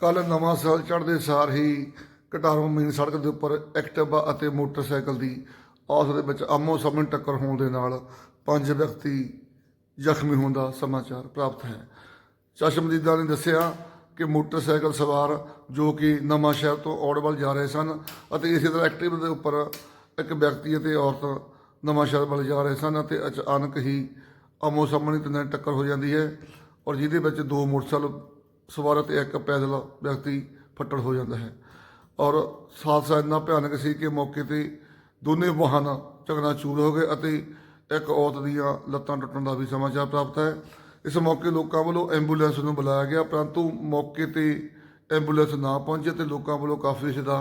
ਕੱਲ ਨਵਾਂ ਸਾਲ ਚੜ੍ਹਦੇ ਸਾਰ ਹੀ ਕਟਾਰੋਂ ਮੇਨ ਸੜਕ ਦੇ ਉੱਪਰ ਐਕਟਿਵਾ ਅਤੇ ਮੋਟਰਸਾਈਕਲ ਦੀ ਆਪਸ ਦੇ ਵਿੱਚ ਆਮੋ ਸਾਹਮਣੇ ਟੱਕਰ ਹੋਣ ਦੇ ਨਾਲ ਪੰਜ ਵਿਅਕਤੀ ਜ਼ਖਮੀ ਹੋਣ ਦਾ ਸਮਾਚਾਰ ਪ੍ਰਾਪਤ ਹੈ। ਚਸ਼ਮਦੀਦਾਂ ਨੇ ਦੱਸਿਆ ਕਿ ਮੋਟਰਸਾਈਕਲ ਸਵਾਰ ਜੋ ਕਿ ਨਵਾਂ ਸ਼ਹਿਰ ਤੋਂ ਔੜਵਲ ਜਾ ਰਹੇ ਸਨ ਅਤੇ ਇਸੇ ਤਰ੍ਹਾਂ ਐਕਟਿਵਾ ਦੇ ਉੱਪਰ ਇੱਕ ਵਿਅਕਤੀ ਅਤੇ ਔਰਤ ਨਵਾਂ ਸ਼ਹਿਰ ਵੱਲ ਜਾ ਰਹੇ ਸਨ ਅਤੇ ਅਚਾਨਕ ਹੀ ਆਮੋ ਸਾਹਮਣੇ ਤਿੰਨਾਂ ਟੱਕਰ ਹੋ ਜਾਂਦੀ ਹੈ ਔਰ ਜਿਹਦੇ ਵਿੱਚ ਦੋ ਮੋਟਰਸਾਈਕਲ ਸਵਾਰ 'ਤੇ ਇੱਕ ਪੈਦਲ ਵਿਅਕਤੀ ਫੱਟੜ ਹੋ ਜਾਂਦਾ ਹੈ ਔਰ ਹਾਦਸਾ ਇੰਨਾ ਭਿਆਨਕ ਸੀ ਕਿ ਮੌਕੇ ਤੇ ਦੋਨੇ ਵਾਹਨ ਚਕਨਾਚੂਰ ਹੋ ਗਏ ਅਤੇ ਇੱਕ ਔਰਤ ਦੀਆਂ ਲੱਤਾਂ ਟੁੱਟਣ ਦਾ ਵੀ ਸਮਾਚਾਰ ਪ੍ਰਾਪਤ ਹੈ। ਇਸ ਮੌਕੇ ਲੋਕਾਂ ਵੱਲੋਂ ਐਂਬੂਲੈਂਸ ਨੂੰ ਬੁਲਾਇਆ ਗਿਆ, ਪਰੰਤੂ ਮੌਕੇ ਤੇ ਐਂਬੂਲੈਂਸ ਨਾ ਪਹੁੰਚੇ ਤੇ ਲੋਕਾਂ ਵੱਲੋਂ ਕਾਫੀ ਇਸ ਦਾ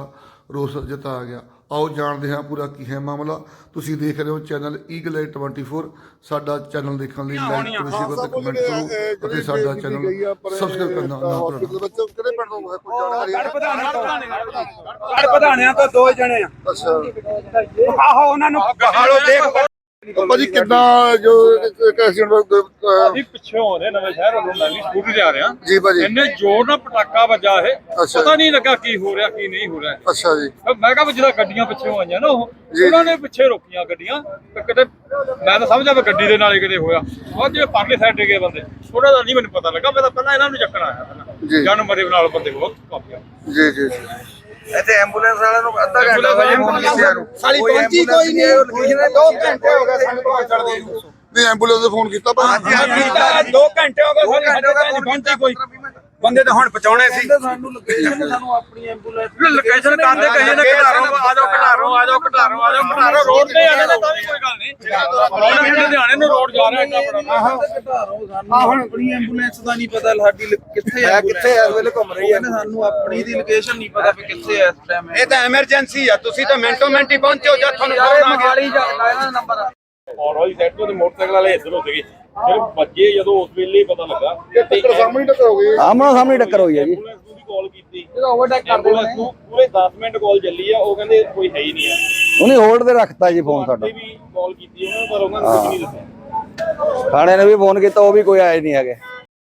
ਰੋਸ ਜਤਾਇਆ ਗਿਆ। ਆਓ ਜਾਣਦੇ ਹਾਂ ਪੂਰਾ ਕੀ ਹੈ ਮਾਮਲਾ। ਤੁਸੀਂ ਦੇਖ ਰਹੇ ਹੋ ਚੈਨਲ ਈਗਲ 24 ਸਾਡਾ ਚੈਨਲ ਦੇਖਣ ਲਈ ਲਾਈਕ ਕਰੋ ਸ਼ੇਅਰ ਅਤੇ ਕਮੈਂਟ ਕਰੋ ਅਤੇ ਸਾਡਾ ਚੈਨਲ ਸਬਸਕ੍ਰਾਈਬ ਕਰਨਾ ਨਾ ਭੁੱਲਣਾ। ਬੱਚੇ ਕਿਹੜੇ ਪਿੰਡ ਤੋਂ ਕੋਈ ਜਾਣਕਾਰੀ? ਗੜ ਵਧਾਣਿਆਂ ਤੋਂ ਦੋ ਜਣੇ ਆ। ਅੱਛਾ। ਆਹੋ ਉਹਨਾਂ ਨੂੰ ਹਾਲੋ ਦੇਖ ਪਾਪਾ ਜੀ ਕਿੱਦਾਂ ਜੋ ਇੱਕ ਐਕਸੀਡੈਂਟ ਅਸੀਂ ਪਿੱਛੋਂ ਆਉਂਦੇ ਨਵੇਂ ਸ਼ਹਿਰ ਵੱਲੋਂ ਮੈਂ ਵੀ ਸਕੂਟਰ ਆ ਰਿਹਾ। ਜੀ ਭਾਜੀ। ਇੰਨੇ ਜ਼ੋਰ ਨਾਲ ਪਟਾਕਾ ਵੱਜਾ ਇਹ। ਪਤਾ ਨਹੀਂ ਲੱਗਾ ਕੀ ਹੋ ਰਿਹਾ ਕੀ ਨਹੀਂ ਹੋ ਰਿਹਾ। ਅੱਛਾ ਜੀ। ਮੈਂ ਕਿਹਾ ਜਿਹੜਾ ਗੱਡੀਆਂ ਪਿੱਛੋਂ ਆਈਆਂ ਨਾ ਉਹ ਜੀ। ਉਹਨਾਂ ਨੇ ਪਿੱਛੇ ਰੋਕੀਆਂ ਗੱਡੀਆਂ। ਤੇ ਕਿਤੇ ਮੈਂ ਤਾਂ ਸਮਝਿਆ ਵੀ ਗੱਡੀ ਦੇ ਨਾਲ ਹੀ ਕਿਤੇ ਹੋਇਆ। ਉਹ ਜਿਹੜੇ ਪਰਲੇ ਸਾਈਡ ਤੇ ਗਏ ਬੰਦੇ ਉਹਨਾਂ ਦਾ ਨਹੀਂ ਮੈਨੂੰ ਪਤਾ ਲੱਗਾ। ਮੈਂ ਤਾਂ ਪਹਿਲਾਂ ਇਹਨਾਂ ਨੂੰ ਚੱਕਣ ਆਇਆ ਜੀ। ਪਹਿਲਾਂ ਜਾਨ ਮਰੇ ਨਾਲ ਬੰਦੇ ਬਹੁਤ ਕਾਫੀ ਆ ਜੀ ਜੀ। ਇੱਥੇ ਐਂਬੂਲੈਂਸ ਵਾਲਿਆਂ ਨੂੰ ਅੱਧਾ ਘੰਟਾ ਕੀਤਿਆਂ ਨੂੰ ਸਾਲੀ ਪਹੁੰਚੀ ਕੋਈ ਨਹੀਂ। ਲੋਕੇਸ਼ਨ ਦੋ ਘੰਟੇ ਹੋ ਗਏ ਸਾਨੂੰ ਪਹੁੰਚ ਚੜਦੇ ਨਹੀਂ ਐਂਬੂਲੈਂਸ ਦੇ ਫੋਨ ਕੀਤਾ ਭਾਜੀ। ਹਾਂਜੀ ਦੋ ਘੰਟੇ ਹੋ ਗਏ ਸਾਨੂੰ ਪਹੁੰਚੀ ਕੋਈ। ਬੰਦੇ ਤਾਂ ਹੁਣ ਪਹੁੰਚਾਉਣੇ ਸੀ। ਸਾਨੂੰ ਲੋਕੇਸ਼ਨ ਸਾਨੂੰ ਆਪਣੀ ਐਂਬੂਲੈਂਸ ਲੋਕੇਸ਼ਨ ਕਰਦੇ ਕਹੇ ਨਾ ਘਟਾਰੋ ਆ ਜਾਓ ਘਟਾਰੋ ਆ ਜਾਓ ਘਟਾਰੋ ਆ ਜਾਓ ਘਟਾਰੋ ਰੋਡ ਤੇ ਆ ਤਾਂ ਵੀ ਕੋਈ ਗੱਲ ਨਹੀਂ। ਰੋਡ ਲੁਧਿਆਣੇ ਨੂੰ ਰੋਡ ਜਾ ਰਿਹਾ ਇੰਨਾ ਬੜਾ। ਆ ਹੁਣ ਆਪਣੀ ਐਂਬੂਲੈਂਸ ਦਾ ਨਹੀਂ ਪਤਾ ਸਾਡੀ ਕਿੱਥੇ ਹੈ ਕਿੱਥੇ ਇਸ ਵੇਲੇ ਘੁੰਮ ਰਹੀ ਹੈ। ਸਾਨੂੰ ਆਪਣੀ ਦੀ ਲੋਕੇਸ਼ਨ ਨਹੀਂ ਪਤਾ ਵੀ ਕਿੱਥੇ ਐ ਇਸ ਟਾਈਮ ਇਹ ਤਾਂ ਐਮਰਜੈਂਸੀ ਆ ਤੁਸੀਂ ਤਾਂ ਮਿੰਟੋ ਮਿੰਟ ਹੀ ਪਹੁੰਚੋ ਜਦ ਤੁਹਾਨੂੰ ਫੋਨ ਆ ਗਿਆ ਜਾਂਦਾ ਨੰਬਰ। ਔਰ ਵਾਲੀ ਸਾਈਡ ਤੋਂ ਤੇ ਮੋਟਰਸਾਈਕਲ ਵਾਲੇ ਇੱਧਰ ਹੋ ਸੀਗੇ। ਸਿਰਫ ਵੱਜੇ ਜਦੋਂ ਉਸ ਵੇਲੇ ਹੀ ਪਤਾ ਲੱਗਾ ਟੱਕਰ ਸਾਹਮਣੇ ਟੱਕਰ ਹੋ ਗਈ। ਆਮਣਾ ਸਾਹਮਣੇ ਟੱਕਰ ਹੋਈ ਹੈ ਜੀ। ਐਂਬੂਲੈਂਸ ਨੂੰ ਵੀ ਕਾਲ ਕੀਤੀ। ਜਦੋਂ ਓਵਰਟੇਕ ਕਰਦੇ ਨੂੰ। ਪੂਰੇ 10 ਮਿੰਟ ਕਾਲ ਚੱਲੀ ਆ ਉਹ ਕਹਿੰਦੇ ਕੋਈ ਹੈ ਹੀ ਨਹੀਂ ਆ। ਉਹਨੇ ਹੋਲਡ ਤੇ ਰੱਖਤਾ ਜੀ ਫੋਨ ਸਾਡਾ। ਵੀ ਕਾਲ ਕੀਤੀ ਉਹਨਾਂ ਪਰ ਉਹਨਾਂ ਨੇ ਕੁਝ ਨਹੀਂ ਦੱਸਿਆ। ਥਾਣੇ ਨੇ ਵੀ ਫੋਨ ਕੀਤਾ ਉਹ ਵੀ ਕੋਈ ਆਏ ਨਹੀਂ ਹੈਗੇ।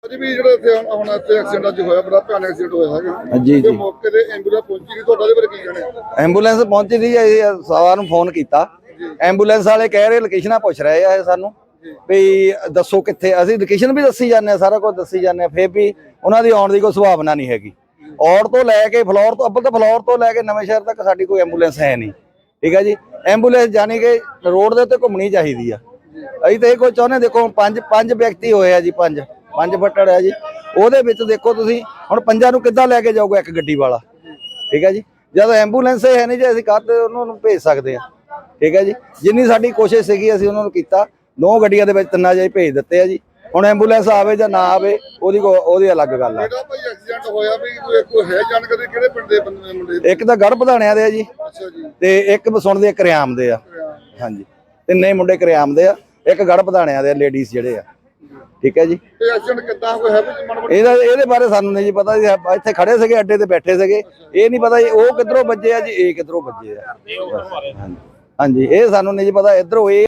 ਭਾਜੀ ਵੀ ਜਿਹੜਾ ਇੱਥੇ ਹੁਣ- ਇੱਥੇ ਐਕਸੀਡੈਂਟ ਅੱਜ ਹੋਇਆ ਬੜਾ ਭਿਆਨਕ ਐਕਸੀਡੈਂਟ ਹੋਇਆ ਹੈਗਾ। ਜੀ ਜੀ। ਮੌਕੇ ਤੇ ਐਂਬੂਲੈਂਸ ਪਹੁੰਚੀ ਨਹੀਂ ਤੁਹਾਡਾ ਦੇ ਬਾਰੇ ਕੀ ਕਹਿਣਾ? ਐਂਬੂਲੈਂਸ ਪਹੁੰਚੀ ਨਹੀਂ ਜੀ ਸਵਾਰ ਨੂੰ ਫੋਨ ਕੀਤਾ। ਐਂਬੂਲੈਂਸ ਵਾਲੇ ਕਹਿ ਰਹੇ ਲੋਕੇਸ਼ਨਾਂ ਪੁੱਛ ਰਹੇ ਆ ਸਾਨੂੰ। ਵੀ ਦੱਸੋ ਕਿੱਥੇ, ਅਸੀਂ ਲੋਕੇਸ਼ਨ ਵੀ ਦੱਸੀ ਜਾਂਦੇ ਆ ਸਾਰਾ ਕੁਝ ਦੱਸੀ ਜਾਂਦੇ ਆ ਫੇਰ ਵੀ ਉਹਨਾਂ ਦੀ ਆਉਣ ਦੀ ਕੋਈ ਸੁਭਾਵਨਾ ਨਹੀਂ ਹੈਗੀ। ਔਰ ਤੋਂ ਲੈ ਕੇ ਫਲੋਰ ਤੋਂ, ਅੱਬਲ ਤਾਂ ਫਲੋਰ ਤੋਂ ਲੈ ਕੇ ਨਵੇਂ ਸ਼ਹਿਰ ਤੱਕ ਸਾਡੀ ਕੋਈ ਐਂਬੂਲੈਂਸ ਹੈ ਨਹੀਂ। ਠੀਕ ਹੈ ਜੀ? ਐਂਬੂਲੈਂਸ ਜਾਣੀ ਕਿ ਰੋਡ ਦੇ ਉੱਤੇ ਘੁੰਮਣੀ ਚਾਹੀਦੀ ਆ। ਅਸੀਂ ਤਾਂ ਇਹ ਕੋਈ ਚਾਹੁੰਦੇ ਦੇਖੋ ਪੰਜ ਪੰਜ ਵਿਅਕਤੀ ਹੋਏ ਆ ਜੀ, ਪੰਜ ਪੰਜ ਫੱਟੜ ਆ ਜੀ। ਉਹਦੇ ਵਿੱਚ ਦੇਖੋ ਤੁਸੀਂ, ਹੁਣ ਪੰਜਾਂ ਨੂੰ ਕਿੱਦਾਂ ਲੈ ਕੇ ਜਾਊਗਾ ਇੱਕ ਗੱਡੀ ਵਾਲਾ? ਠੀਕ ਹੈ ਜੀ? ਜਦ ਐਂਬੂਲੈਂਸ ਹੀ ਹੈ ਨਹੀਂ ਜੇ ਅਸੀਂ ਕਾਹਤੇ ਉਹਨਾਂ ਨੂੰ ਭੇਜ ਸਕਦੇ ਆ ਠੀਕ ਹੈ ਜੀ? ਜਿੰਨੀ ਸਾਡੀ ਕੋਸ਼ਿਸ਼ ਸੀਗੀ, ਅਸੀਂ ਉਹਨਾਂ ਨੂੰ ਕੀਤਾ। ਦੋ ਗੱਡੀਆਂ ਦੇ ਵਿੱਚ ਤਿੰਨਾਂ ਜਾਈ ਭੇਜ ਦਿੱਤੇ ਆ ਜੀ। ਹੁਣ ਐਂਬੂਲੈਂਸ ਆਵੇ ਜਾਂ ਨਾ ਆਵੇ ਉਹਦੀ ਕੋ- ਉਹਦੀ ਅਲੱਗ ਗੱਲ ਆ। ਜਿਹੜਾ ਭਾਈ ਐਕਸੀਡੈਂਟ ਹੋਇਆ ਵੀ ਕੋਈ ਕੋਈ ਹੈ ਜਾਣਕਾਰੀ ਕਿਹੜੇ ਪਿੰਡ ਦੇ ਬੰਦੇ ਨੇ ਮੁੰਡੇ ਇੱਕ ਤਾਂ ਗੜ ਵਧਾਣਿਆਂ ਦੇ ਆ ਜੀ। ਅੱਛਾ ਜੀ। ਤੇ ਇੱਕ ਸੁਣਦੇ ਕਰਿਆਮ ਦੇ ਆ। ਹਾਂਜੀ। ਤਿੰਨੇ ਮੁੰਡੇ ਕਰਿਆਮ ਦੇ ਆ। ਇੱਕ ਗੜ ਵਧਾਣਿਆਂ ਦੇ ਲੇਡੀਜ਼ ਜਿਹੜੇ ਆ। ਠੀਕ ਹੈ ਜੀ। ਇਹ ਐਕਸੀਡੈਂਟ ਕਿੱਦਾਂ ਕੋਈ ਹੈ ਵੀ ਮਨ ਇਹਦਾ ਇਹਦੇ ਬਾਰੇ ਸਾਨੂੰ ਨਹੀਂ ਜੀ ਪਤਾ ਜੀ। ਆਪਾਂ ਇੱਥੇ ਖੜੇ ਸੀਗੇ ਅੱਡੇ ਤੇ ਬੈਠੇ ਸੀਗੇ। ਇਹ ਨਹੀਂ ਪਤਾ ਜੀ ਉਹ ਕਿੱਧਰੋਂ ਵੱਜੇ ਆ ਜੀ ਇਹ ਕਿੱਧਰੋਂ ਵੱਜੇ ਆ। ਹਾਂਜੀ। ਹਾਂਜੀ ਇਹ ਸਾਨੂੰ ਨਹੀਂ ਜੀ ਪਤਾ ਇੱਧਰੋਂ ਇਹ